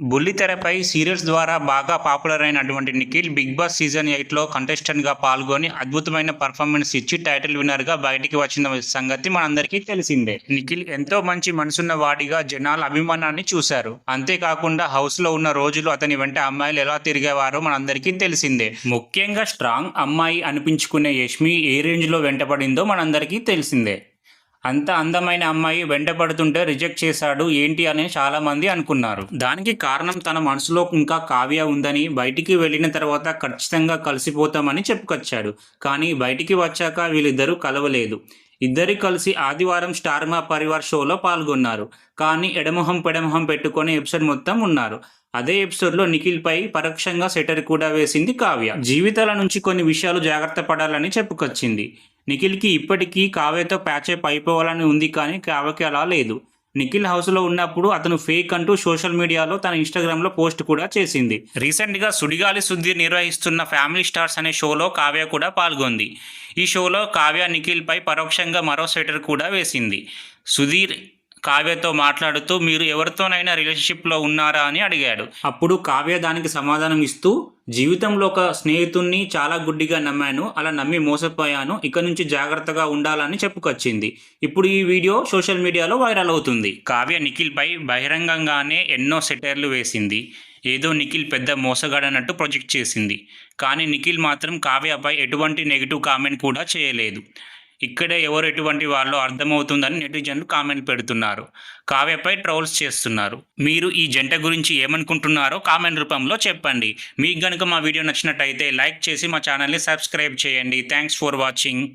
బుల్లితెరపై serials ద్వారా బాగా popular అయినటువంటి నిఖిల్ బిగ్ బాస్ సీజన్ ఎయిట్లో కంటెస్టెంట్గా పాల్గొని అద్భుతమైన పర్ఫార్మెన్స్ ఇచ్చి టైటిల్ విన్నర్గా బయటికి వచ్చిన సంగతి మనందరికీ తెలిసిందే. నిఖిల్ ఎంతో మంచి మనసున్న వాడిగా జనాల అభిమానాన్ని చూశారు. అంతేకాకుండా హౌస్లో ఉన్న రోజులు అతని వెంట అమ్మాయిలు ఎలా తిరిగేవారో మనందరికీ తెలిసిందే. ముఖ్యంగా స్ట్రాంగ్ అమ్మాయి అనిపించుకునే యష్మి ఏ రేంజ్లో వెంటపడిందో మనందరికీ తెలిసిందే. అంత అందమైన అమ్మాయి వెంటపడుతుంటే రిజెక్ట్ చేశాడు ఏంటి అని చాలామంది అనుకున్నారు. దానికి కారణం తన మనసులో ఇంకా కావ్య ఉందని బయటికి వెళ్ళిన తర్వాత ఖచ్చితంగా కలిసిపోతామని చెప్పుకొచ్చాడు. కానీ బయటికి వచ్చాక వీళ్ళిద్దరూ కలవలేదు. ఇద్దరి కలిసి ఆదివారం స్టార్మా పరివార్ షోలో పాల్గొన్నారు. కానీ ఎడమొహం పెడమొహం పెట్టుకొని ఎపిసోడ్ మొత్తం ఉన్నారు. అదే ఎపిసోడ్లో నిఖిల్పై పరోక్షంగా సెటర్ కూడా వేసింది కావ్య. జీవితాల నుంచి కొన్ని విషయాలు జాగ్రత్త పడాలని చెప్పుకొచ్చింది. నిఖిల్కి ఇప్పటికీ కావ్యతో ప్యాచప్ అయిపోవాలని ఉంది కానీ కావ్యకి అలా లేదు. నిఖిల్ హౌస్లో ఉన్నప్పుడు అతను ఫేక్ అంటూ సోషల్ మీడియాలో తన ఇన్స్టాగ్రామ్లో పోస్ట్ కూడా చేసింది. రీసెంట్గా సుడిగాలి సుధీర్ నిర్వహిస్తున్న ఫ్యామిలీ స్టార్స్ అనే షోలో కావ్య కూడా పాల్గొంది. ఈ షోలో కావ్య నిఖిల్పై పరోక్షంగా మరో స్వెటర్ కూడా వేసింది. సుధీర్ కావ్యతో మాట్లాడుతూ మీరు ఎవరితోనైనా రిలేషన్షిప్లో ఉన్నారా? అని అడిగాడు. అప్పుడు కావ్య దానికి సమాధానం ఇస్తూ జీవితంలో ఒక స్నేహితుణ్ణి చాలా గుడ్డిగా నమ్మాను అలా నమ్మి మోసపోయాను ఇక నుంచి జాగ్రత్తగా ఉండాలని చెప్పుకొచ్చింది. ఇప్పుడు ఈ వీడియో సోషల్ మీడియాలో వైరల్ అవుతుంది. కావ్య నిఖిల్పై బహిరంగంగానే ఎన్నో సెటైర్లు వేసింది. ఏదో నిఖిల్ పెద్ద మోసగాడన్నట్టు ప్రొజెక్ట్ చేసింది. కానీ నిఖిల్ మాత్రం కావ్యపై ఎటువంటి నెగిటివ్ కామెంట్ కూడా చేయలేదు. ఇక్కడే ఎవరు ఎటువంటి వాళ్ళు అర్థమవుతుందని నెటిజన్లు కామెంట్ పెడుతున్నారు. కావ్యపై ట్రోల్స్ చేస్తున్నారు. మీరు ఈ జంట గురించి ఏమనుకుంటున్నారో కామెంట్ రూపంలో చెప్పండి. మీకు గనుక మా వీడియో నచ్చినట్టయితే లైక్ చేసి మా ఛానల్ని సబ్స్క్రైబ్ చేయండి. Thanks for watching.